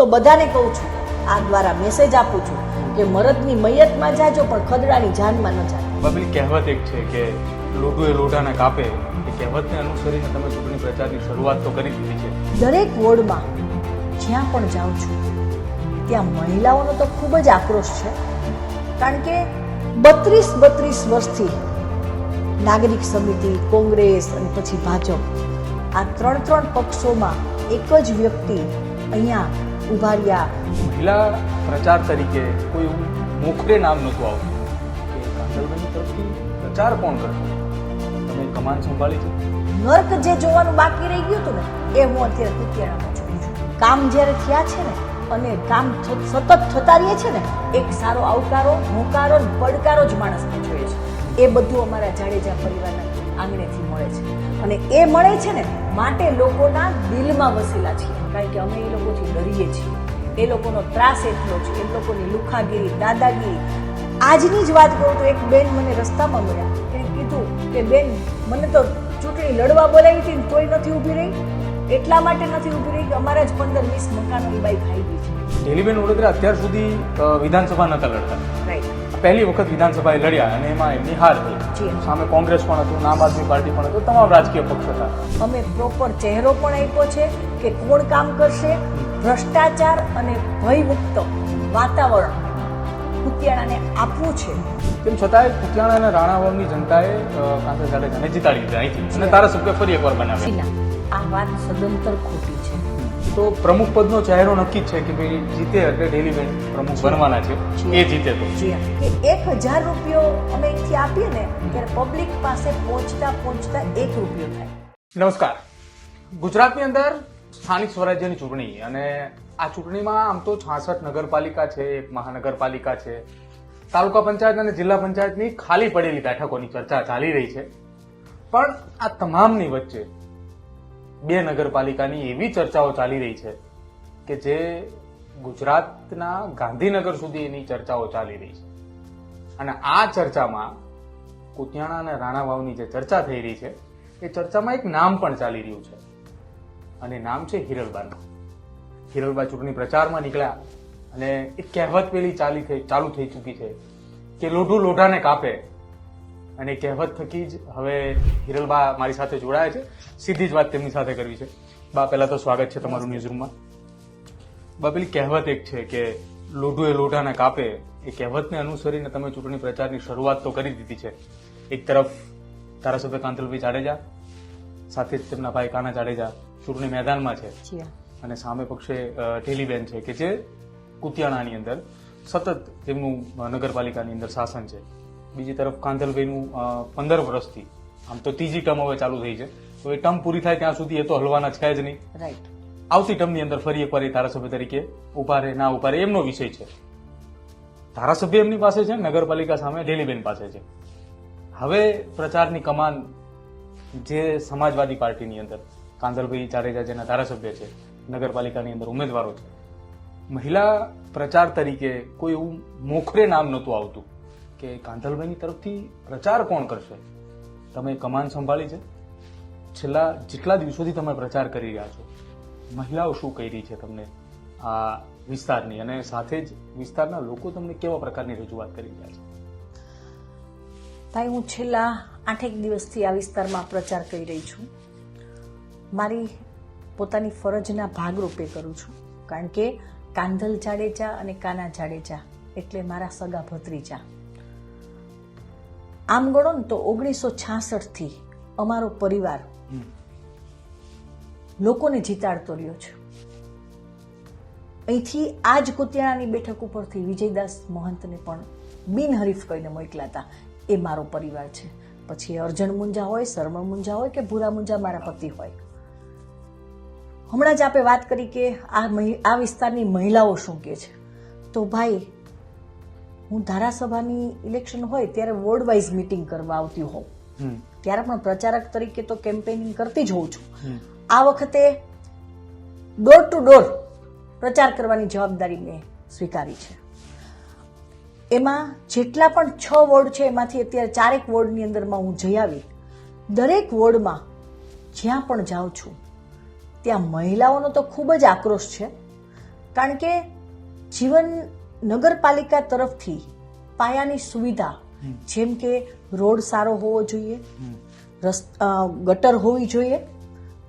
તો બધાને કહું છું આ દ્વારા મેસેજ આપું છું કે મરદની મૈયતમાં જાજો પણ ખદડાની જાનમાં ન જાજો. બબલી કહેવત એક છે કે લોઢું એ લોઢાને કાપે એ કહેવતને અનુસરીને તમે ચૂંટણી પ્રચારની શરૂઆત તો કરી દીધી છે. દરેક વોર્ડમાં જ્યાં પણ જાઉં છું ત્યાં મહિલાઓનો તો ખૂબ જ આક્રોશ છે. કારણ કે બત્રીસ બત્રીસ વર્ષથી નાગરિક સમિતિ કોંગ્રેસ અને પછી ભાજપ આ ત્રણ ત્રણ પક્ષોમાં એક જ વ્યક્તિ અહીંયા ઊભા રહ્યા. મહિલા પ્રચાર તરીકે કોઈ એવું મોખરે નામ નહોતું આવતું. કે તરફથી પ્રચાર કોણ કરતો? તમે કમાન સંભાળી છે? નર્ક જે જોવાનું બાકી રહી ગયું હતું ને એ હું અત્યારે કુતિયાણામાં જોઉં છું. કામ જ્યારે થયા છે ને અને કામ સતત થતા રહે છે ને એક સારો આવકારો હોકારો પડકારો જ માણસને જોઈએ છે. એ બધું અમારા જાડેજા પરિવારના આંગણેથી મળે છે. અને એ મળે છે ને માટે લોકોના દિલમાં વસેલા છીએ. કારણ કે અમે એ લોકોથી ડરીએ છીએ. એ લોકોનો ત્રાસ એટલો છે, એ લોકોની લુખાગીરી, દાદાગીરી. આજની જ વાત કરું તો એક બેન મને રસ્તામાં મળ્યા. એને કીધું કે, બેન, મને તો ચૂંટણી લડવા બોલાવી હતી કોઈ નથી ઊભી રહી. એટલા માટે નથી ઊભી રહી કે અમારા જ પંદર વીસ મકાનો એ બાઈ ખાઈ ગઈ છે. ઢેલીબેન વડોદરા અત્યાર સુધી વિધાનસભા નતા લડતા. પહેલી વખત વિધાનસભાએ લડ્યા અને એમાં એમની હાર થઈ. સામે કોંગ્રેસ પણ હતું આમ આદમી પાર્ટી પણ હતું તમામ રાજકીય પક્ષ હતા. અમે પ્રોપર ચહેરો પણ આપ્યો છે કે કોણ કામ કરશે? ભ્રષ્ટાચાર અને ભયમુક્ત વાતાવરણ કુતિયાણાને આપવું છે. તેમ છતાંય કુતિયાણા અને રાણાવાવની જનતાએ કાંતા જાડેજાને જીતાડી દીધા અહીંથી. અને ધારાસભ્ય ફરી એકવાર બનાવ્યા. આ વાત સદંતર ખોટી તો પ્રમુખ પદનો ચહેરો નક્કી છે કે ભાઈ જીતે એટલે ડેલીબેન પ્રમુખ બનવાના છે. એ જીતે તો. એક હજાર રૂપિયો અમે અહીંથી આપીએ ને ત્યારે પબ્લિક પાસે પહોંચતા પહોંચતા એક રૂપિયો થાય. નમસ્કાર. ગુજરાતની અંદર સ્થાનિક સ્વરાજ્યની ચૂંટણી અને આ ચૂંટણીમાં આમ તો છાસઠ નગરપાલિકા છે એક મહાનગરપાલિકા છે. તાલુકા પંચાયત અને જિલ્લા પંચાયતની ખાલી પડેલી બેઠકોની ચર્ચા ચાલી રહી છે. પણ આ તમામની વચ્ચે બે નગરપાલિકાની એવી ચર્ચાઓ ચાલી રહી છે કે જે ગુજરાતના ગાંધીનગર સુધી એની ચર્ચાઓ ચાલી રહી છે. અને આ ચર્ચામાં કુતિયાણા અને રાણાવાવની જે ચર્ચા થઈ રહી છે, એ ચર્ચામાં એક નામ પણ ચાલી રહ્યું છે. અને નામ છે હિરલબાનું હિરલબા ચૂંટણી પ્રચારમાં નીકળ્યા અને એક કહેવત પેલી ચાલી થઈ, ચાલુ થઈ ચૂકી છે કે લોઢું લોઢાને કાપે અને કહેવત થકી જ હવે હિરલબા મારી સાથે જોડાયા છે. સીધી જ વાત તેમની સાથે કરવી છે. બા પહેલાં તો સ્વાગત છે તમારું ન્યૂઝરૂમમાં બા પેલી કહેવત એક છે કે લોઢું એ લોઢાને કાપે. એ કહેવતને અનુસરીને તમે ચૂંટણી પ્રચારની શરૂઆત તો કરી દીધી છે. એક તરફ ધારાસભ્ય કાંતલભાઈ જાડેજા સાથે જ તેમના ભાઈ કાના જાડેજા ચૂંટણી મેદાનમાં છે. અને સામે પક્ષે ઢીલીબેન છે કે જે કુતિયાણાની અંદર સતત તેમનું નગરપાલિકાની અંદર શાસન છે. બીજી તરફ કાંધલભાઈનું પંદર વર્ષથી. આમ તો ત્રીજી ટર્મ હવે ચાલુ થઈ છે. તો એ ટર્મ પૂરી થાય ત્યાં સુધી એ તો હલવાના છે જ નહીં. રાઈટ આવતી ટર્મની અંદર ફરી એકવાર એ ધારાસભ્ય તરીકે ઊભા રહે ના ઊભા રહે એમનો વિષય છે. ધારાસભ્ય એમની પાસે છે નગરપાલિકા સામે ઢેલીબેન પાસે છે. હવે પ્રચારની કમાન જે સમાજવાદી પાર્ટીની અંદર કાંદલભાઈ જાડેજા જેના ધારાસભ્ય છે નગરપાલિકાની અંદર ઉમેદવારો છે. મહિલા પ્રચાર તરીકે કોઈ એવું મોખરે નામ નહોતું આવતું. કે કાંધલભાઈની તરફથી પ્રચાર કોણ કરશે? તમે કમાન સંભાળી છે? છેલ્લા જેટલા દિવસોથી તમે પ્રચાર કરી રહ્યા છો. મહિલાઓ શું કહી રહી છે તમને આ વિસ્તારની? અને સાથે જ વિસ્તારના લોકો તમને કેવા પ્રકારની રજૂઆત કરી રહ્યા છે? ભાઈ, હું છેલ્લા આઠેક દિવસથી આ વિસ્તારમાં પ્રચાર કરી રહી છું. મારી પોતાની ફરજના ભાગરૂપે કરું છું. કારણ કે કાંધલ જાડેજા અને કાના જાડેજા એટલે મારા સગા ભત્રીજા. આમ ગણો ને તો ઓગણીસો છાસઠથી અમારો પરિવાર લોકોને જીતાડતો રહ્યો છે. અહીંથી આ જ કુતિયાણાની બેઠક ઉપરથી વિજયદાસ મહંતને પણ બિનહરીફ કહીને મોકલ્યા હતા એ મારો પરિવાર છે. પછી અર્જણ મુંજા હોય સરમણ મુંજા હોય કે ભૂરા મુંજા મારા પતિ હોય? હમણાં જ આપણે વાત કરી કે આ આ વિસ્તારની મહિલાઓ શું કહે છે? તો ભાઈ હું ધારાસભાની ઇલેક્શન હોય ત્યારે વોર્ડ વાઇઝ મિટિંગ કરવા આવતી હોઉં. ત્યારે પણ પ્રચારક તરીકે તો કેમ્પેનિંગ કરતી જ હોઉં છું. આ વખતે ડોર ટુ ડોર પ્રચાર કરવાની જવાબદારી મેં સ્વીકારી છે. એમાં જેટલા પણ છ વોર્ડ છે એમાંથી અત્યારે ચારેક વોર્ડની અંદરમાં હું જઈ આવી. દરેક વોર્ડમાં જ્યાં પણ જાઉં છું ત્યાં મહિલાઓનો તો ખૂબ જ આક્રોશ છે. કારણ કે જીવન નગરપાલિકા તરફથી પાયાની સુવિધા. જેમ કે રોડ સારો હોવો જોઈએ રસ્ત- ગટર હોવી જોઈએ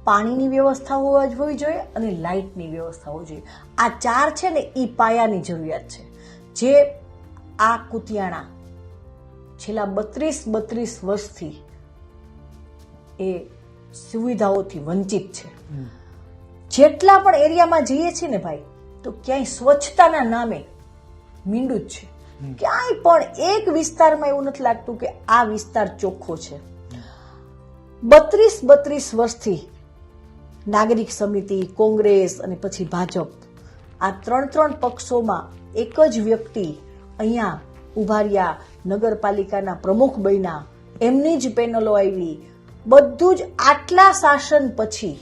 પાણીની વ્યવસ્થા હોવા હોવી જોઈએ અને લાઇટની વ્યવસ્થા હોવી જોઈએ. આ ચાર છે ને એ પાયાની જરૂરિયાત છે. જે આ કુતિયાણા છેલ્લા બત્રીસ બત્રીસ વર્ષથી એ સુવિધાઓથી વંચિત છે. જેટલા પણ એરિયામાં જઈએ છીએ ને ભાઈ તો ક્યાંય સ્વચ્છતાના નામે મીંડું જ છે. ક્યાંય પણ એક વિસ્તારમાં એવું નથી લાગતું કે આ વિસ્તાર ચોખ્ખો છે. બત્રીસ બત્રીસ વર્ષથી નાગરિક સમિતિ, કોંગ્રેસ અને પછી ભાજપ આ ત્રણ ત્રણ પક્ષોમાં એક જ વ્યક્તિ અહીંયા ઊભા રહ્યા નગરપાલિકાના પ્રમુખ બન્યા, એમની જ પેનલો આવી. બધું જ આટલા શાસન પછી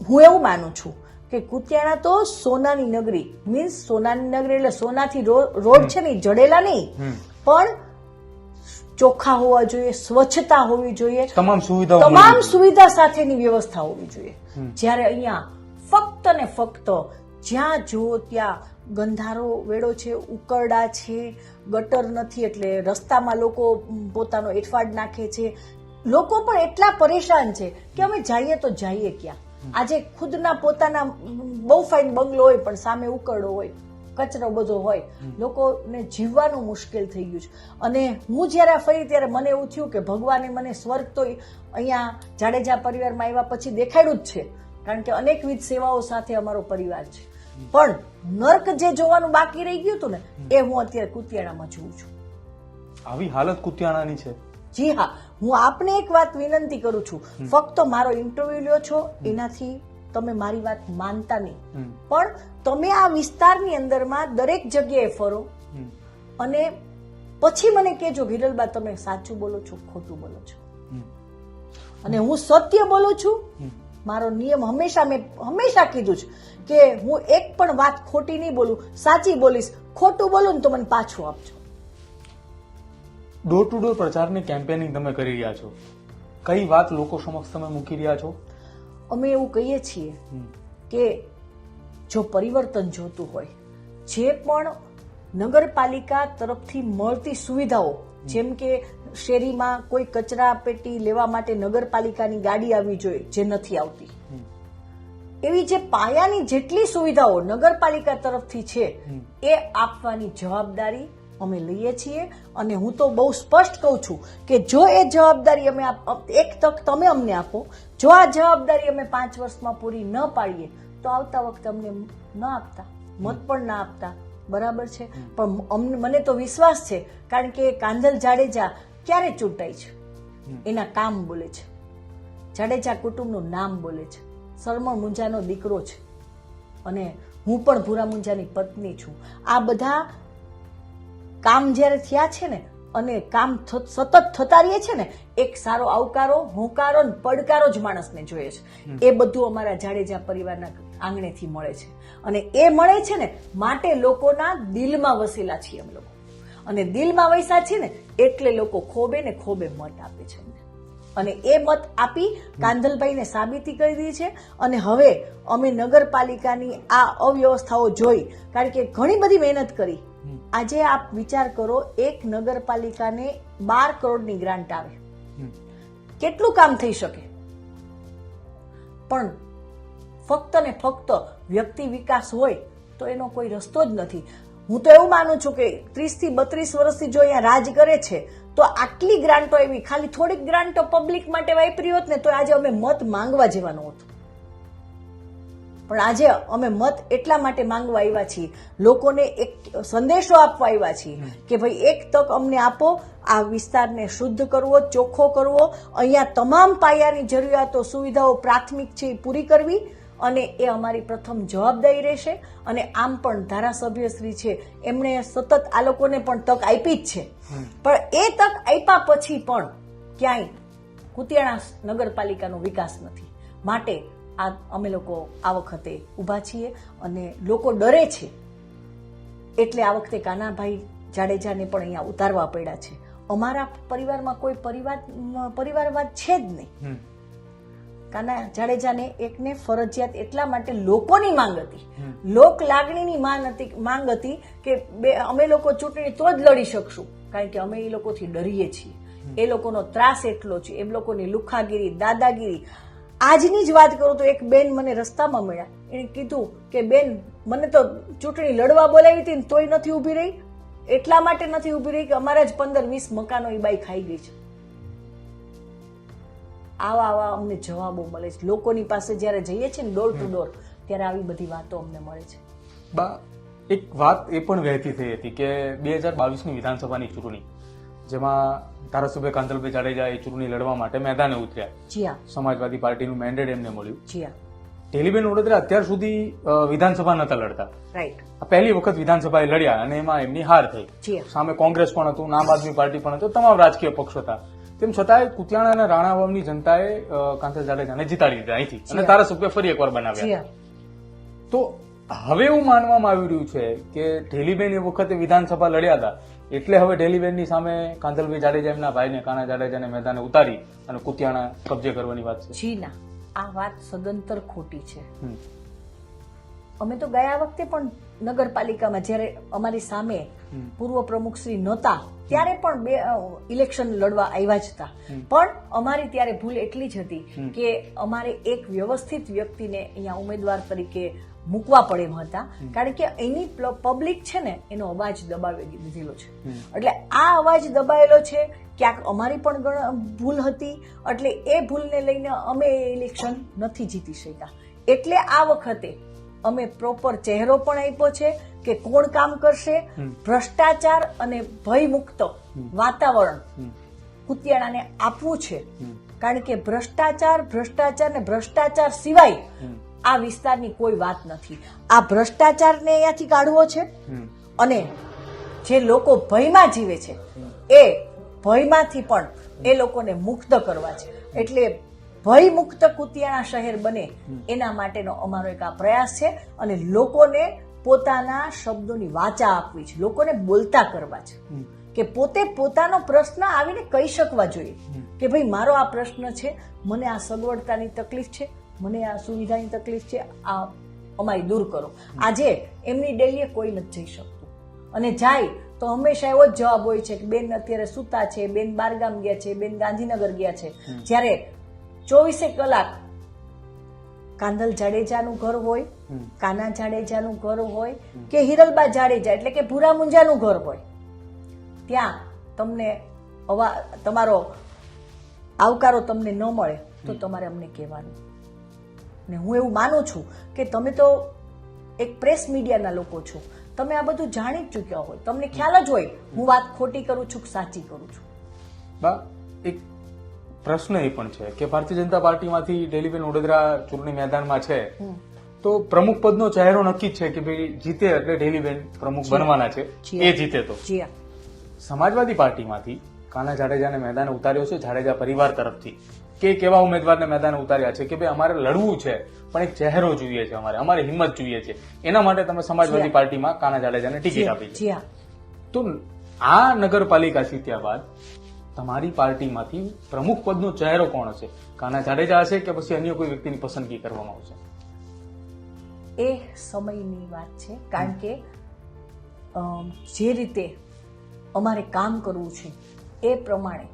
હું એવું માનું છું કે કુતિયાણા તો સોનાની નગરી મીન્સ સોનાની નગરી એટલે સોનાથી રોડ છે ને જડેલા નહીં. પણ ચોખ્ખા હોવા જોઈએ સ્વચ્છતા હોવી જોઈએ. તમામ સુવિધા તમામ સુવિધા સાથેની વ્યવસ્થા હોવી જોઈએ. જ્યારે અહીંયા ફક્ત ને ફક્ત જ્યાં જુઓ ત્યાં ગંધારો વેડો છે ઉકરડા છે ગટર નથી એટલે રસ્તામાં લોકો પોતાનો એઠવાડ નાખે છે. લોકો પણ એટલા પરેશાન છે કે અમે જઈએ તો જઈએ ક્યાં? આજે ખુદના પોતાના બહુ ફાઇન બંગલો હોય પણ સામે ઉકરડો હોય કચરો બધો હોય લોકોને જીવવાનું મુશ્કેલ થઈ ગયું છે. અને હું જ્યારે ફરી ત્યારે મને એવું થયું કે ભગવાને મને સ્વર્ગ તો અહીંયા જાડેજા પરિવારમાં આવ્યા પછી દેખાડ્યું જ છે. કારણ કે અનેકવિધ સેવાઓ સાથે અમારો પરિવાર છે. પણ નર્ક જે જોવાનું બાકી રહી ગયું હતું ને એ હું અત્યારે કુતિયાણામાં જોઉં છું. આવી હાલત કુતિયાણાની છે. જી હા હું આપને એક વાત વિનંતી કરું છું. ફક્ત મારો ઇન્ટરવ્યુ લ્યો છો એનાથી તમે મારી વાત માનતા નહીં. પણ તમે આ વિસ્તારની અંદરમાં દરેક જગ્યાએ ફરો અને પછી મને કહેજો હિરલબા તમે સાચું બોલો છો ખોટું બોલો છો? અને હું સત્ય બોલું છું? મારો નિયમ હંમેશા મેં હંમેશા કીધું છે કે હું એક પણ વાત ખોટી નહીં બોલું સાચી બોલીશ ખોટું બોલું ને તો મને પાછું આપજો. ડોર ટુ ડોર પ્રચારની કેમ્પેનિંગ તમે કરી રહ્યા છો. કઈ વાત લોકો સમક્ષ તમે મૂકી રહ્યા છો? અમે એવું કહીએ છીએ કે જો પરિવર્તન જોતું હોય જે પણ નગરપાલિકા તરફથી મળતી સુવિધાઓ જેમ કે શેરીમાં કોઈ કચરા પેટી લેવા માટે નગરપાલિકાની ગાડી આવવી જોઈએ જે નથી આવતી. એવી જે પાયાની જેટલી સુવિધાઓ નગરપાલિકા તરફથી છે એ આપવાની જવાબદારી અમે લઈએ છીએ. અને હું તો બહુ સ્પષ્ટ કહું છું કે જો એ જવાબદારી અમે આપ- એક તક તમે અમને આપો જો આ જવાબદારી અમે પાંચ વર્ષમાં પૂરી ન પાડીએ તો આવતા વખતે અમને ન આપતા મત પણ ના આપતા. બરાબર છે? પણ અમને મને તો વિશ્વાસ છે કારણ કે કાંધલ જાડેજા ક્યારે ચૂંટાય છે? એના કામ બોલે છે. જાડેજા કુટુંબનું નામ બોલે છે. સરમણ મુંજાનો દીકરો છે. અને હું પણ ભૂરા મુંજાની પત્ની છું. આ બધા કામ જ્યારે થયા છે ને અને કામ સતત થતા રહીએ છે ને એક સારો આવકારો હોંકારો ને પડકારો જ માણસને જોઈએ છે. એ બધું અમારા જાડેજા પરિવારના આંગણેથી મળે છે. અને એ મળે છે ને માટે લોકોના દિલમાં વસેલા છીએ અમે લોકો. અને દિલમાં વૈસા છે ને એટલે લોકો ખોબે ને ખોબે મત આપે છે અમને. અને એ મત આપી કાંધલભાઈને સાબિતી કરી દીધી છે. અને હવે અમે નગરપાલિકાની આ અવ્યવસ્થાઓ જોઈ કારણ કે ઘણી બધી મહેનત કરી આજે આપ વિચાર કરો એક નગરપાલિકાને બાર કરોડની ગ્રાન્ટ આવે. કેટલું કામ થઈ શકે? પણ ફક્ત ને ફક્ત વ્યક્તિ વિકાસ હોય તો એનો કોઈ રસ્તો જ નથી. હું તો એવું માનું છું કે ત્રીસથી બત્રીસ વર્ષથી જો અહીંયા રાજ કરે છે તો આટલી ગ્રાન્ટો એવી ખાલી થોડીક ગ્રાન્ટો પબ્લિક માટે વાપરી હોત ને તો આજે અમે મત માંગવા જવાનું હતું. પણ આજે અમે મત એટલા માટે માંગવા આવ્યા છીએ. લોકોને એક સંદેશો આપવા આવ્યા છીએ કે ભાઈ એક તક અમને આપો આ વિસ્તારને શુદ્ધ કરવો ચોખ્ખો કરવો. અહીંયા તમામ પાયાની જરૂરિયાતો સુવિધાઓ પ્રાથમિક છે એ પૂરી કરવી અને એ અમારી પ્રથમ જવાબદારી રહેશે. અને આમ પણ ધારાસભ્યશ્રી છે એમણે સતત આ લોકોને પણ તક આપી જ છે. પણ એ તક આપ્યા પછી પણ ક્યાંય કુતિયાણા નગરપાલિકાનો વિકાસ નથી. માટે આ અમે લોકો આ વખતે ઊભા છીએ અને લોકો ડરે છે. એટલે આ વખતે કાનાભાઈ જાડેજાને પણ અહીંયા ઉતારવા પડ્યા છે. અમારા પરિવારમાં કોઈ પરિવાર પરિવારવાદ છે જ નહીં. કાના જાડેજાને એકને ફરજિયાત એટલા માટે લોકોની માંગ હતી. લોક લાગણીની માંગ હતી માંગ હતી કે બે અમે લોકો ચૂંટણી તો જ લડી શકશું. કારણ કે અમે એ લોકોથી ડરીએ છીએ. એ લોકોનો ત્રાસ એટલો છે. એમ લોકોની લુખાગીરી દાદાગીરી આજની જ વાત કરું તો એક બેન મને રસ્તામાં મળ્યા. એણે કીધું કે, બેન, મને તો ચૂંટણી લડવા બોલાવી હતી ને તોય નથી ઊભી રહી. એટલા માટે નથી ઊભી રહી કે અમારા જ પંદર વીસ મકાનો એ બાઈ ખાઈ ગઈ છે. આવા આવા અમને જવાબો મળે છે. લોકોની પાસે જ્યારે જઈએ છીએ ને ડોર ટુ ડોર, ત્યારે આવી બધી વાતો અમને મળે છે. બા, એક વાત એ પણ વહેતી થઈ હતી કે બે હજાર બાવીસની વિધાનસભાની ચૂંટણી જેમાં ધારાસભ્ય કાંતલભાઈ જાડેજા એ ચૂંટણી લડવા માટે મેદાને ઉતર્યા. સમાજવાદી પાર્ટીનું મેન્ડેટ એમને મળ્યું. ઢેલીબેન વડોદરા અત્યાર સુધી વિધાનસભા નતા લડતા. રાઈટ પહેલી વખત વિધાનસભાએ લડ્યા અને એમાં એમની હાર થઈ. સામે કોંગ્રેસ પણ હતું આમ આદમી પાર્ટી પણ હતું તમામ રાજકીય પક્ષ હતા. તેમ છતાંય કુતિયાણા અને રાણાવાવની જનતાએ અ, કાંતલ જાડેજાને જીતાડી દીધા અહીંથી અને. ધારાસભ્ય ફરી એકવાર બનાવ્યા. તો હવે એવું માનવામાં આવી રહ્યું છે કે ઢેલીબેન એ વખતે વિધાનસભા લડ્યા હતા. એટલે હવે ડેલીવેરની સામે કાંધલભાઈ જાડેજા એમના ભાઈને કાના જાડેજાને મેદાને ઉતારી અને કુતિયાણા કબજે કરવાની વાત છે. જી ના આ વાત સદંતર ખોટી છે. અમે તો ગયા વખતે પણ નગરપાલિકામાં જ્યારે અમારી સામે પૂર્વ પ્રમુખ શ્રી નહોતા ત્યારે પણ બે ઇલેક્શન લડવા આવ્યા જ હતા. પણ અમારી ત્યારે ભૂલ એટલી જ હતી કે અમારે એક વ્યવસ્થિત વ્યક્તિને અહીંયા ઉમેદવાર તરીકે મૂકવા પડે એમ હતા. કારણ કે એની પબ્લિક છે ને એનો અવાજ દબાવી દીધેલો છે. એટલે આ અવાજ દબાયેલો છે ક્યાંક અમારી પણ ભૂલ હતી. એટલે એ ભૂલને લઈને અમે એ ઇલેક્શન નથી જીતી શક્યા. એટલે આ વખતે અમે પ્રોપર ચહેરો પણ આપ્યો છે કે કોણ કામ કરશે? ભ્રષ્ટાચાર અને ભયમુક્ત વાતાવરણ. કુતિયાણાને આપવું છે. કારણ કે ભ્રષ્ટાચાર ભ્રષ્ટાચાર ને ભ્રષ્ટાચાર સિવાય. આ વિસ્તારની કોઈ વાત નથી. આ ભ્રષ્ટાચારને અહીંયાથી કાઢવો છે અને જે લોકો ભયમાં જીવે છે એ ભયમાંથી પણ એ લોકોને મુક્ત કરવા છે. એટલે ભય મુક્ત કુતિયાણા શહેર બને એના માટેનો અમારો એક આ પ્રયાસ છે અને લોકોને પોતાના શબ્દોની વાચા આપવી છે લોકોને બોલતા કરવા છે. કે પોતે પોતાનો પ્રશ્ન આવીને કહી શકવા જોઈએ કે ભાઈ મારો આ પ્રશ્ન છે મને આ સગવડતાની તકલીફ છે મને આ સુવિધાની તકલીફ છે આ અમારી દૂર કરો. આજે એમની ડેલીએ કોઈ નથી જઈ શકતું. અને જાય તો હંમેશા એવો જ જવાબ હોય છે કે બેન અત્યારે સૂતા છે બેન બારગામ ગયા છે બેન ગાંધીનગર ગયા છે. જ્યારે ચોવીસે કલાક કાંધલ જાડેજાનું ઘર હોય. કાના જાડેજાનું ઘર હોય કે હિરલબા જાડેજા એટલે કે ભૂરા મુંજાનું ઘર હોય ત્યાં તમને અવા તમારો આવકારો તમને ન મળે તો તમારે અમને કહેવાનું. ને હું એવું માનું છું કે તમે તો એક પ્રેસ મીડિયાના લોકો છો. તમે આ બધું જાણી જ ચૂક્યા હોય. તમને ખ્યાલ જ હોય હું વાત ખોટી કરું છું કે સાચી કરું છું. બા એક પ્રશ્ન એ પણ છે કે ભારતીય જનતા પાર્ટીમાંથી ડેલીબેન વડોદરા ચૂંટણી મેદાનમાં છે. તો પ્રમુખ પદનો ચહેરો નક્કી જ છે કે ભાઈ જીતે એટલે ડેલીબેન પ્રમુખ બનવાના છે. એ જીતે તો. સમાજવાદી પાર્ટીમાંથી કાના જાડેજાને મેદાને ઉતાર્યો છે જાડેજા પરિવાર તરફથી. કે કેવા ઉમેદવારને મેદાને ઉતાર્યા છે કે ભાઈ અમારે લડવું છે પણ એક ચહેરો જોઈએ છે અમારે અમારે હિંમત જોઈએ છે. એના માટે તમે સમાજવાદી પાર્ટીમાં કાના જાડેજાને ટિકિટ આપી છે. તો આ નગરપાલિકા જીત્યા બાદ તમારી પાર્ટીમાંથી પ્રમુખ પદનો ચહેરો કોણ હશે? કાના જાડેજા હશે કે પછી અન્ય કોઈ વ્યક્તિની પસંદગી કરવામાં આવશે? એ સમયની વાત છે કારણ કે જે રીતે અમારે કામ કરવું છે એ પ્રમાણે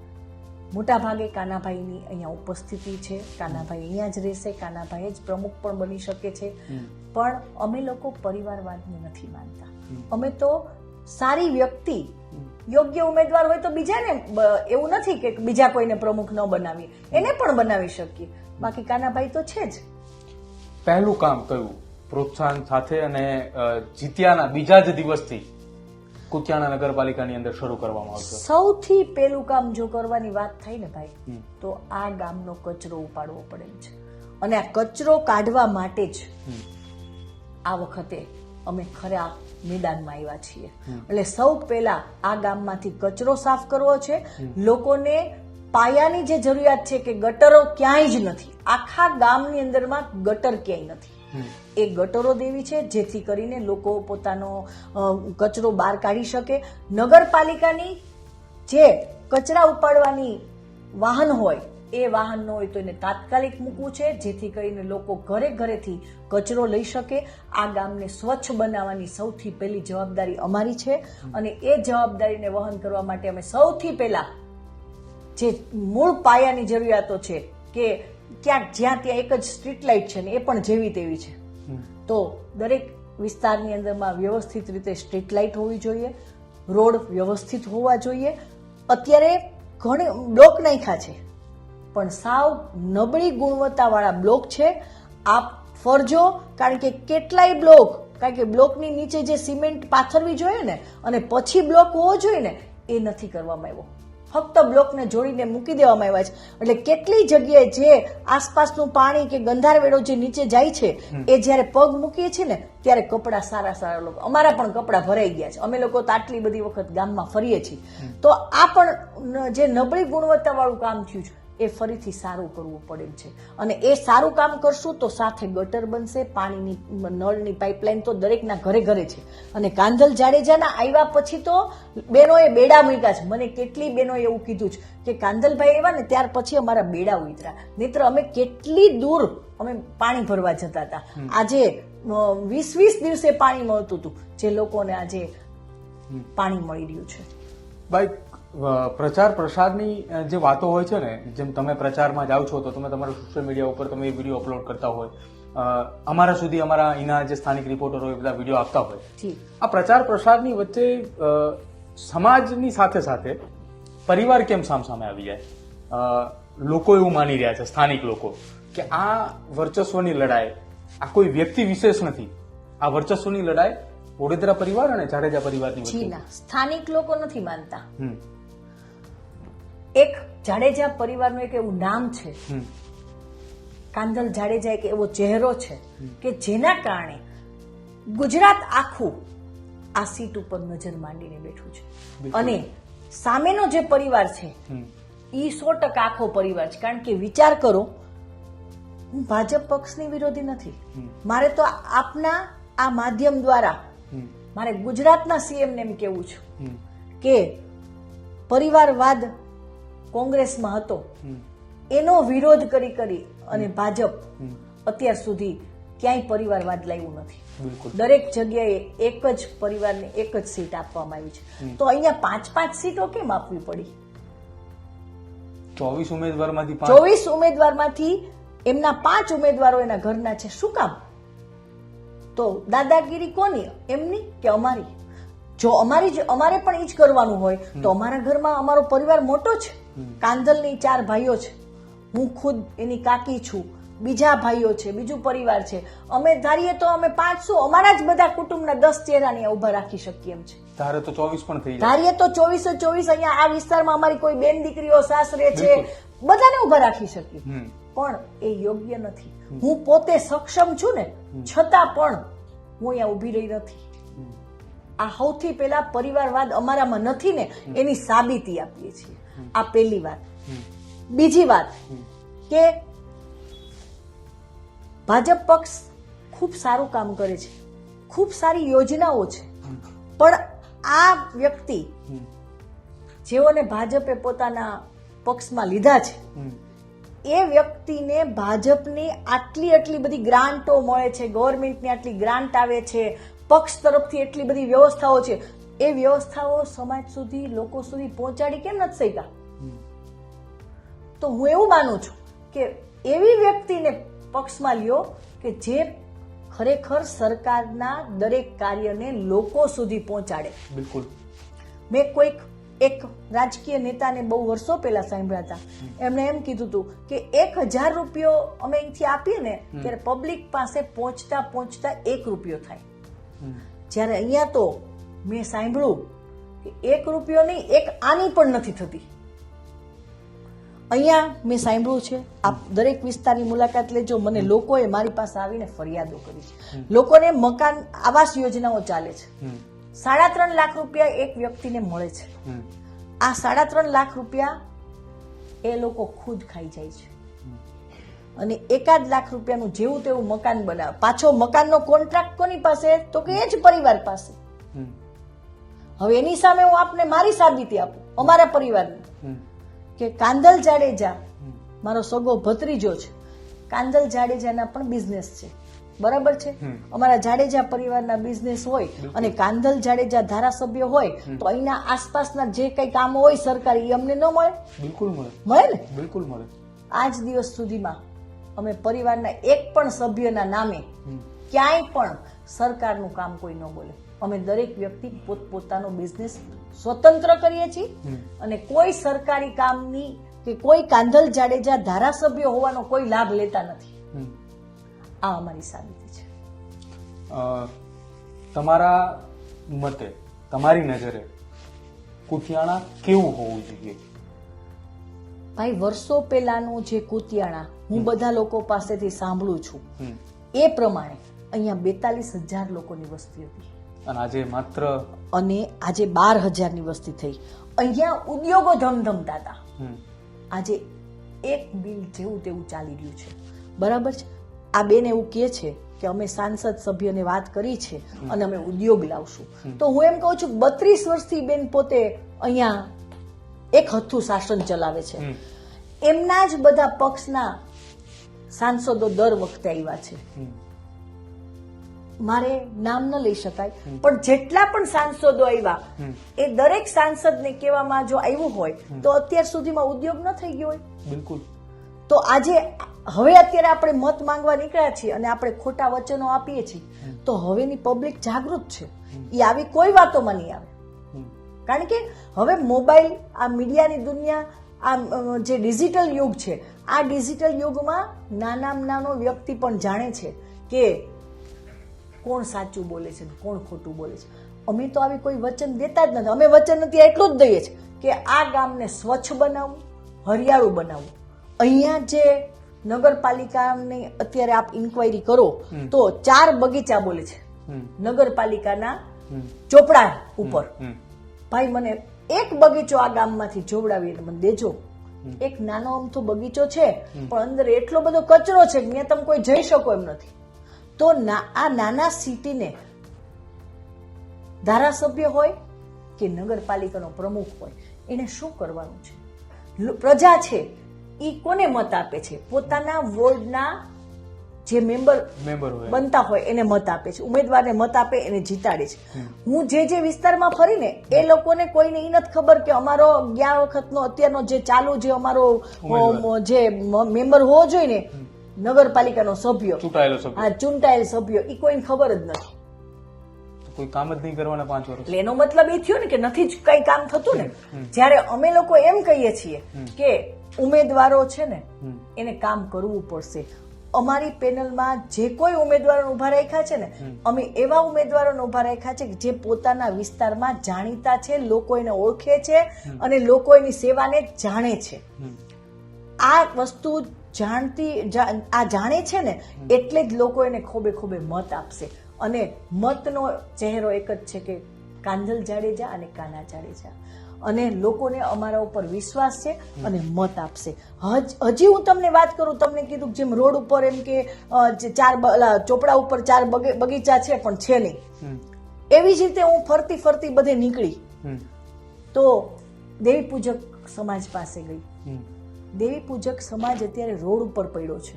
મોટા ભાગે કાનાભાઈની અહીંયા ઉપસ્થિતિ છે. કાનાભાઈ અહીંયા જ રહેશે. કાનાભાઈ જ પ્રમુખ પણ બની શકે છે. પણ અમે લોકો પરિવારવાદને નથી માનતા. અમે તો સારી વ્યક્તિ યોગ્ય ઉમેદવાર હોય તો બીજાને એવું નથી કે બીજા કોઈને પ્રમુખ ન બનાવીએ. એને પણ બનાવી શકીએ. બાકી કાનાભાઈ તો છે જ. પહેલું કામ કયું? પ્રોત્સાહન સાથે અને જીત્યાના બીજા જ દિવસથી કુતિયાણા નગરપાલિકાની અંદર શરૂ કરવામાં આવશે. સૌથી પહેલું કામ જો કરવાની વાત થાય ને ભાઈ તો આ ગામનો કચરો ઉપાડવો પડે છે. અને આ કચરો કાઢવા માટે જ આ વખતે અમે ખરા મેદાનમાં આવ્યા છીએ. એટલે સૌ પહેલા આ ગામમાંથી કચરો સાફ કરવો છે. લોકોને પાયાની જે જરૂરિયાત છે કે ગટરો ક્યાંય જ નથી. આખા ગામની અંદરમાં ગટર ક્યાંય નથી. એ ગટરો દેવી છે, જેથી કરીને લોકો પોતાનો કચરો બહાર કાઢી શકે. નગરપાલિકાની જે કચરા ઉપાડવાની વાહન હોય, એ વાહન ન હોય તો એને તાત્કાલિક મૂકવું છે, જેથી કરીને લોકો ઘરે ઘરેથી કચરો લઈ શકે. આ ગામને સ્વચ્છ બનાવવાની સૌથી પહેલી જવાબદારી અમારી છે અને એ જવાબદારીને વહન કરવા માટે અમે સૌથી પહેલા જે મૂળ પાયાની જરૂરિયાતો છે કે ક્યાંક જ્યાં ત્યાં એક જ સ્ટ્રીટ લાઇટ છે ને એ પણ જેવી તેવી છે. તો દરેક વિસ્તારની અંદરમાં વ્યવસ્થિત રીતે સ્ટ્રીટ લાઇટ હોવી જોઈએ, રોડ વ્યવસ્થિત હોવા જોઈએ. અત્યારે ઘણી બ્લોક નાખ્યા છે, પણ સાવ નબળી ગુણવત્તાવાળા બ્લોક છે. આપ ફરજો, કારણ કે કેટલાય બ્લોક, કારણ કે બ્લોકની નીચે જે સિમેન્ટ પાથરવી જોઈએ ને, અને પછી બ્લોક હોવો જોઈએ ને, એ નથી કરવામાં આવ્યો. ફક્ત બ્લોકને જોડીને મૂકી દેવામાં આવ્યા છે. એટલે કેટલી જગ્યાએ જે આસપાસનું પાણી કે ગંધાર વેળો જે નીચે જાય છે એ જ્યારે પગ મૂકીએ છીએ ને ત્યારે કપડાં સારા સારા લોકો અમારા પણ કપડાં ભરાઈ ગયા છે. અમે લોકો તો આટલી બધી વખત ગામમાં ફરીએ છીએ. તો આ પણ જે નબળી ગુણવત્તાવાળું કામ થયું છે એ ફરીથી સારું કરવું પડે છે. અને એ સારું કામ કરશું તો સાથે ગટર બનશે પાણીની નળની પાઇપલાઇન તો દરેકના ઘરે ઘરે છે. અને કાંધલ જાડેજાના આવ્યા પછી તો બેનોએ બેડા મૂક્યા છે. મને કેટલી બેનોએ એવું કીધું છે કે કાંધલભાઈ આવ્યા ને ત્યાર પછી અમારા બેડા ઉતર્યા. નહીતર અમે કેટલી દૂર અમે પાણી ભરવા જતા હતા. આજે વીસ વીસ દિવસે પાણી મળતું હતું. જે લોકોને આજે પાણી મળી રહ્યું છે. અ, પ્રચાર પ્રસારની જે વાતો હોય છે ને જેમ તમે પ્રચારમાં જાઓ છો તો તમે તમારા સોશિયલ મીડિયા ઉપર તમે વીડિયો અપલોડ કરતા હોય. અમારા સુધી અમારા અહીંના જે સ્થાનિક રિપોર્ટર હોય એ બધા વીડિયો આપતા હોય. આ પ્રચાર પ્રસારની વચ્ચે સમાજની સાથે સાથે પરિવાર કેમ સામસામે આવી જાય? લોકો એવું માની રહ્યા છે સ્થાનિક લોકો કે આ વર્ચસ્વની લડાઈ આ કોઈ વ્યક્તિ વિશેષ નથી. આ વર્ચસ્વની લડાઈ વડોદરા પરિવાર અને જાડેજા પરિવારની સ્થાનિક લોકો નથી માનતા. એક જાડેજા પરિવારનું એક એવું નામ છે. કાંધલ જાડેજા એક એવો ચહેરો છે કે જેના કારણે ગુજરાત આખું આ સીટ ઉપર નજર માંડીને બેઠું છે. અને સામેનો જે પરિવાર છે એ સો ટકા આખો પરિવાર છે. કારણ કે વિચાર કરો હું ભાજપ પક્ષની વિરોધી નથી. મારે તો આપના આ માધ્યમ દ્વારા મારે ગુજરાતના સીએમ ને એમ કેવું છે કે પરિવારવાદ કોંગ્રેસમાં હતો. એનો વિરોધ કરી કરી અને ભાજપ અત્યાર સુધી ક્યાંય પરિવારવાદ લાવ્યું નથી. દરેક જગ્યાએ એક જ પરિવારને એક જ સીટ આપવામાં આવી છે. તો અહીંયા પાંચ પાંચ સીટો કેમ આપવી પડી? ચોવીસ ઉમેદવારમાંથી ચોવીસ ઉમેદવારમાંથી એમના પાંચ ઉમેદવારો એના ઘરના છે. શું કામ? તો દાદાગીરી કોની? એમની કે અમારી? જો અમારી જ અમારે પણ એ જ કરવાનું હોય તો અમારા ઘરમાં અમારો પરિવાર મોટો છે. કાંદલની ચાર ભાઈઓ છે. હું ખુદ એની કાકી છું. બીજા ભાઈઓ છે બીજું પરિવાર છે. અમે ધારીએ તો અમે પાંચસો અમારા જ બધા કુટુંબના દસ ચહેરાની ઊભા રાખી શકીએ એમ છે. ધારે તો ચોવીસ પણ થઈ ધારીએ તો ચોવીસે ચોવીસ અહીંયા આ વિસ્તારમાં અમારી કોઈ બેન દીકરીઓ સાસરે છે બધાને ઊભા રાખી શકીએ. પણ એ યોગ્ય નથી. હું પોતે સક્ષમ છું ને છતાં પણ હું અહીંયા ઊભી રહી નથી. આ સૌથી પહેલા પરિવારવાદ અમારામાં નથી ને એની સાબિતી આપીએ છીએ. આ પહેલી વાત. બીજી વાત કે ભાજપ પક્ષ ખૂબ સારું કામ કરે છે. ખૂબ સારી યોજનાઓ છે. પણ આ વ્યક્તિ જેઓને ભાજપે પોતાના પક્ષમાં લીધા છે, એ વ્યક્તિને ભાજપની આટલી આટલી બધી ગ્રાન્ટો મળે છે, ગવર્મેન્ટની આટલી ગ્રાન્ટ આવે છે, પક્ષ તરફથી એટલી બધી વ્યવસ્થાઓ છે. એ વ્યવસ્થાઓ સમાજ સુધી લોકો સુધી પહોંચાડી કેમ નથી શક્યા? તો હું એવું માનું છું કે એવી વ્યક્તિને પક્ષમાં લ્યો કે જે ખરેખર સરકારના દરેક કાર્યને લોકો સુધી પહોંચાડે. બિલકુલ. મેં કોઈક એક રાજકીય નેતાને બહુ વર્ષો પહેલા સાંભળ્યા હતા. એમણે એમ કીધું હતું કે એક હજાર રૂપિયો અમે અહીંથી આપીએ ને ત્યારે પબ્લિક પાસે પહોંચતા પહોંચતા એક રૂપિયો થાય. જ્યારે અહીંયા તો મેં સાંભળ્યું કે એક રૂપિયો નહીં એક આની પણ નથી થતી. અહીંયા મેં સાંભળ્યું છે આપ દરેક વિસ્તારની મુલાકાત લેજો મને લોકોએ મારી પાસે આવીને ફરિયાદો કરી છે. લોકોને મકાન આવાસ યોજનાઓ ચાલે છે. સાડા ત્રણ લાખ રૂપિયા એક વ્યક્તિને મળે છે. આ સાડા ત્રણ લાખ રૂપિયા એ લોકો ખુદ ખાઈ જાય છે. અને એકાદ લાખ રૂપિયાનું જેવું તેવું મકાન બનાવે. પાછો મકાનનો કોન્ટ્રાક્ટ કોની પાસે? તો કે એ જ પરિવાર પાસે. હવે એની સામે હું આપને મારી સાબિતી આપું અમારા પરિવારની. કે કાંદલ જાડેજા મારો સગો ભત્રીજો છે. કાંદલ જાડેજાના પણ બિઝનેસ છે. બરાબર છે? અમારા જાડેજા પરિવારના બિઝનેસ હોય અને કાંદલ જાડેજા ધારાસભ્ય હોય તો અહીંના આસપાસના જે કઈ કામો હોય સરકારી એ અમને ન મળે? બિલકુલ મળે. મળે ને? બિલકુલ મળે. આજ દિવસ સુધીમાં અમે પરિવારના એક પણ સભ્યના નામે ક્યાંય પણ સરકારનું કામ કોઈ ન બોલે. અમે દરેક વ્યક્તિ પોતપોતાનો બિઝનેસ સ્વતંત્ર કરીએ છીએ અને કોઈ સરકારી કામની કે કોઈ કાંધલ જાડેજા ધારાસભ્ય હોવાનો કોઈ લાભ લેતા નથી. આ અમારી સાબિતી છે. તમારા મતે તમારી નજરે કુતિયાણા કેવું હોવું જોઈએ? ભાઈ વર્ષો પહેલાનું જે કુતિયાણા હું બધા લોકો પાસેથી સાંભળું છું. એ પ્રમાણે અહીંયા બેતાલીસ હજાર લોકોની વસ્તી હતી. અને આજે માત્ર અને આજે બાર હજારની વસ્તી થઈ. અહીંયા ઉદ્યોગો ધમધમતા હતા. આજે એક બિલ જેવું તેવું ચાલી રહ્યું છે. બરાબર છે? આ બેન એવું કહે છે કે અમે સાંસદ સભ્યને વાત કરી છે અને અમે ઉદ્યોગ લાવશું. તો હું એમ કહું છું બત્રીસ વર્ષથી બેન પોતે અહીંયા એક હથ્થું શાસન ચલાવે છે. એમના જ બધા પક્ષના સાંસદો દર વખતે આવ્યા છે. મારે નામ ન લઈ શકાય. પણ જેટલા પણ સાંસદો આવ્યા એ દરેક સાંસદને કહેવામાં જો આવ્યું હોય તો અત્યાર સુધીમાં ઉદ્યોગ ન થઈ ગયો હોય. બિલકુલ. તો આજે હવે અત્યારે આપણે મત માંગવા નીકળ્યા છીએ અને આપણે ખોટા વચનો આપીએ છીએ. તો હવેની પબ્લિક જાગૃત છે. એ આવી કોઈ વાતોમાં નહીં આવે. કારણ કે હવે મોબાઈલ આ મીડિયાની દુનિયા આ જે ડિજિટલ યુગ છે આ ડિજિટલ યુગમાં નાનામાં નાનો વ્યક્તિ પણ જાણે છે કે કોણ સાચું બોલે છે કોણ ખોટું બોલે છે? અમે તો આવી કોઈ વચન દેતા જ નથી. અમે વચન નથી એટલું જ દઈએ છીએ કે આ ગામને સ્વચ્છ બનાવવું હરિયાળું બનાવવું અહીંયા જે નગરપાલિકાની અત્યારે આપ ઇન્ક્વાયરી કરો તો ચાર બગીચા બોલે છે. નગરપાલિકાના ચોપડા ઉપર. ભાઈ મને એક બગીચો આ ગામમાંથી જોવડાવી મને દેજો. એક નાનો અમથો બગીચો છે પણ અંદર એટલો બધો કચરો છે કે ત્યાં તમે કોઈ જઈ શકો એમ નથી. તો આ નાના સિટીને ધારાસભ્ય હોય કે નગરપાલિકાનો પ્રમુખ હોય એને શું કરવાનું છે? પ્રજા છે એ કોને મત આપે છે? પોતાના વોર્ડના જે મેમ્બર મેમ્બર બનતા હોય એને મત આપે છે. ઉમેદવારને મત આપે એને જીતાડે છે. હું જે જે વિસ્તારમાં ફરીને એ લોકોને કોઈને એ નથી ખબર કે અમારો ગયા વખતનો અત્યારનો જે ચાલુ જે અમારો જે મેમ્બર હોવો જોઈએ ને નગરપાલિકાનો સભ્ય. ચૂંટાયેલો સભ્ય. હા ચૂંટાયેલ સભ્ય. એ કોઈને ખબર જ નથી. કોઈ કામ જ નહીં કરવાના પાંચ વર્ષ. એટલે એનો મતલબ એ થયો ને કે નથી જ કઈ કામ થતું ને. જ્યારે અમે લોકો એમ કહીએ છીએ કે ઉમેદવારો છે ને એને કામ કરવું પડશે. અમારી પેનલમાં જે કોઈ ઉમેદવારો ઊભા રાખ્યા છે ને અમે એવા ઉમેદવારોને ઊભા રાખ્યા છે કે જે પોતાના વિસ્તારમાં જાણીતા છે લોકો એને ઓળખે છે અને લોકો એની સેવાને જાણે છે. આ વસ્તુ જાણતી આ જાણે છે ને એટલે જ લોકો એને ખોબે ખોબે મત આપશે. અને મતનો ચહેરો એક જ છે કે કાંધલ જાડેજા અને કાના જાડેજા. અને લોકોને અમારા ઉપર વિશ્વાસ છે અને મત આપશે. હજ- હજી હું તમને વાત કરું તમને કીધું કે જેમ રોડ ઉપર એમ કે ચાર ચોપડા ઉપર ચાર બગી- બગીચા છે પણ છે નહીં. એવી જ રીતે હું ફરતી ફરતી બધે નીકળી. તો દેવી પૂજક સમાજ પાસે ગઈ. દેવી પૂજક સમાજ અત્યારે રોડ ઉપર પડ્યો છે.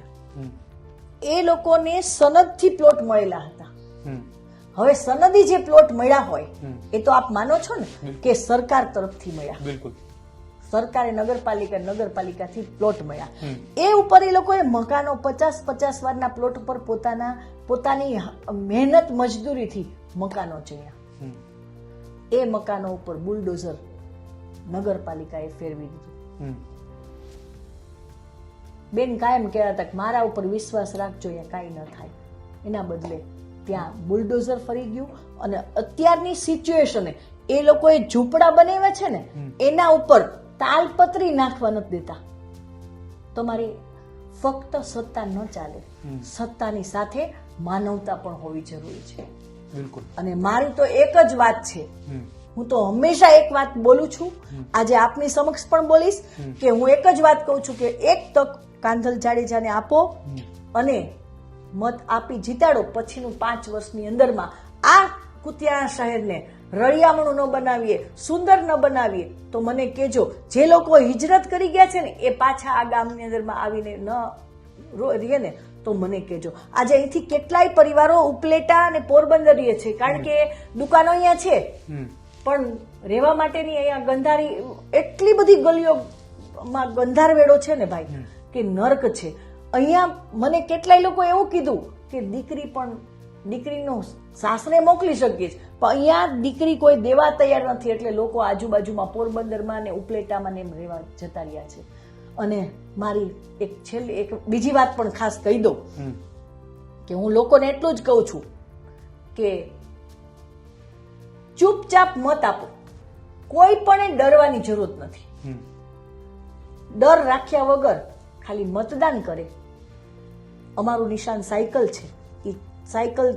એ લોકોને સનદથી પ્લોટ મળેલા હતા. હવે સનદી જે પ્લોટ મળ્યા હોય એ તો આપ માનો છો ને કે સરકાર તરફથી મળ્યા. બિલકુલ. સરકારે નગરપાલિકા નગરપાલિકાથી પ્લોટ મળ્યા. એ ઉપર એ લોકોએ મકાનો પચાસ પચાસ વારના પ્લોટ ઉપર પોતાના પોતાની મહેનત મજદૂરીથી મકાનો ચણ્યા. એ મકાનો ઉપર બુલડોઝર નગરપાલિકાએ ફેરવી દીધું. બેન કાયમ કહેતા હતા કે મારા ઉપર વિશ્વાસ રાખજો અહીંયા કાંઈ ન થાય. એના બદલે ત્યાં બુલડોઝર ફરી ગયું અને અત્યારની સિચ્યુએશને એ લોકોએ ઝૂંપડા બનાવ્યા છે ને એના ઉપર તાલપત્રી નાખવા નથી દેતા. તમારી ફક્ત સત્તા ન ચાલે સત્તાની સાથે માનવતા પણ હોવી જરૂરી છે. બિલકુલ. અને મારી તો એક જ વાત છે. હું તો હંમેશા એક વાત બોલું છું. આજે આપની સમક્ષ પણ બોલીશ કે હું એક જ વાત કહું છું કે એક તક કાંધલ જાડેજાને આપો અને મત આપી જીતાડો. પછીનું પાંચ વર્ષની અંદરમાં આ કુતિયાણા શહેરને રળિયામણું ન બનાવીએ સુંદર ન બનાવીએ તો મને કહેજો જે લોકો હિજરત કરી ગયા છે ને એ પાછા આ ગામની અંદરમાં આવીને ન રો- રહે ને તો મને કહેજો. આજે અહીંથી કેટલાય પરિવારો ઉપલેટા અને પોરબંદર રહે છે કારણ કે દુકાનો અહીંયા છે. પણ રહેવા માટેની અહીંયા ગંધારી એટલી બધી ગલીઓમાં ગંધાર વેળો છે ને ભાઈ. કે નર્ક છે. અહીંયા મને કેટલાય લોકો એવું કીધું કે દીકરી પણ દીકરીનો સાસરે મોકલી શકીએ છીએ પણ અહીંયા દીકરી કોઈ દેવા તૈયાર નથી એટલે લોકો આજુબાજુમાં પોરબંદરમાં ને ઉપલેટામાં ને એમ રહેવા જતા રહ્યા છે. અને મારી એક છેલ્લી એક બીજી વાત પણ ખાસ કહી દઉં કે હું લોકોને એટલું જ કહું છું કે ચૂપચાપ મત આપો. કોઈ પણ ડરવાની જરૂર નથી. ડર રાખ્યા વગર ખાલી મતદાન કરે. અમારું નિશાન સાયકલ છે. એ સાયકલ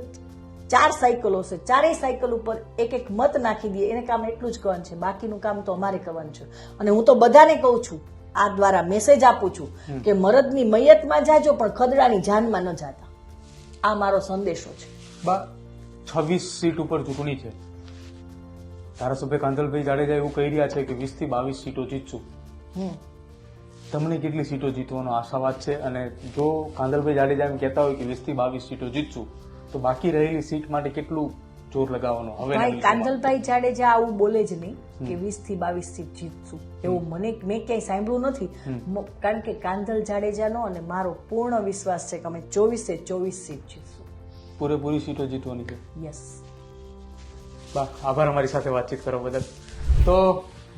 ચાર સાયકલો છે. ચારેય સાયકલ ઉપર એક એક મત નાખી દઈએ. એને કામ એટલું જ કરવાનું છે. બાકીનું કામ તો અમારે કરવાનું છે. અને હું તો બધાને કહું છું આ દ્વારા મેસેજ આપું છું કે મરદની મૈયતમાં જાજો પણ ખદડાની જાનમાં ન જાતા. આ મારો સંદેશો છે. બા છવ્વીસ સીટ ઉપર ચૂંટણી છે. ધારાસભ્ય કાંધલભાઈ જાડેજા એવું કહી રહ્યા છે કે વીસથી બાવીસ સીટો જીતશું. હમ. તમને કેટલી સીટો જીતવાનો આશાવાદ છે? અને જો કાંદલભાઈ જાડેજા એમ કહેતા હોય કે વીસથી બાવીસ સીટો જીતશું તો બાકી રહેલી સીટ માટે કેટલું જોર લગાવવાનો હવે ભાઈ કાંજલભાઈ જાડેજા આવું બોલે જ નહીં કે વીસથી બાવીસ સીટ જીતશું. એવું મને મેં ક્યાંય સાંભળ્યું નથી. કારણ કે કાંદલ જાડેજાનો અને મારો પૂર્ણ વિશ્વાસ છે કે અમે ચોવીસે ચોવીસ સીટ જીતશું. પૂરેપૂરી સીટો જીતવાની છે? યસ. બા આભાર અમારી સાથે વાતચીત કરવા બદલ. તો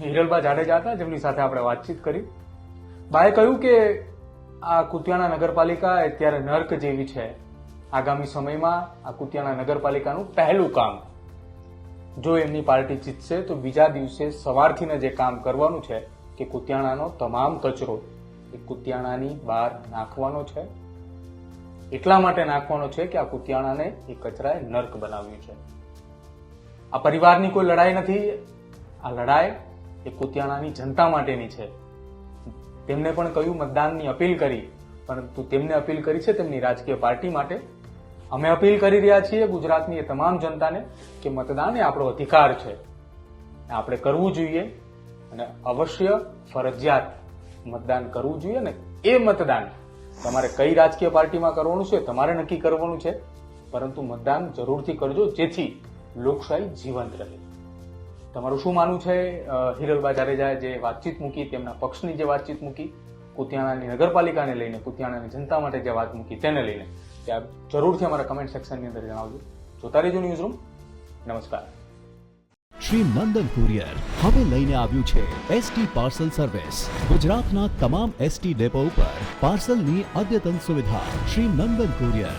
હિરલબા જાડેજા હતા જેમની સાથે આપણે વાતચીત કરી. બાએ કહ્યું કે આ કુતિયાણા નગરપાલિકા અત્યારે નર્ક જેવી છે. આગામી સમયમાં આ કુતિયાણા નગરપાલિકાનું પહેલું કામ જો એમની પાર્ટી જીતશે તો બીજા દિવસે સવારથી જે કામ કરવાનું છે કે કુતિયાણાનો તમામ કચરો એ કુતિયાણાની બહાર નાખવાનો છે. એટલા માટે નાખવાનો છે કે આ કુતિયાણાને એ કચરાએ નર્ક બનાવ્યું છે. આ પરિવારની કોઈ લડાઈ નથી. આ લડાઈ એ કુતિયાણાની જનતા માટેની છે. તેમને પણ કહ્યું મતદાનની અપીલ કરી? પરંતુ તેમને અપીલ કરી છે તેમની રાજકીય પાર્ટી માટે? અમે અપીલ કરી રહ્યા છીએ ગુજરાતની એ તમામ જનતાને કે મતદાન એ આપણો અધિકાર છે. આપણે કરવું જોઈએ અને અવશ્ય ફરજિયાત મતદાન કરવું જોઈએ ને એ મતદાન તમારે કઈ રાજકીય પાર્ટીમાં કરવાનું છે તમારે નક્કી કરવાનું છે. પરંતુ મતદાન જરૂરથી કરજો જેથી લોકશાહી જીવંત રહે. તમારું શું માનવું છે? હિરલબા જાડેજા જે વાતચીત મૂકી, તેમના પક્ષની જે વાતચીત મૂકી, કુતિયાણાની નગરપાલિકાને લઈને, કુતિયાણાની જનતા માટે જે વાત મૂકી તેને લઈને, તે આપ જરૂરથી અમારા કમેન્ટ સેક્શનની અંદર જણાવજો. જોતા રહેજો ન્યૂઝ રૂમ નમસ્કાર. શ્રી નંદન કુરિયર હવે લઈને આવ્યું છે એસટી પાર્સલ સર્વિસ ગુજરાતના તમામ એસટી ડેપો ઉપર પાર્સલની અદ્યતન સુવિધા. શ્રી નંદન કુરિયર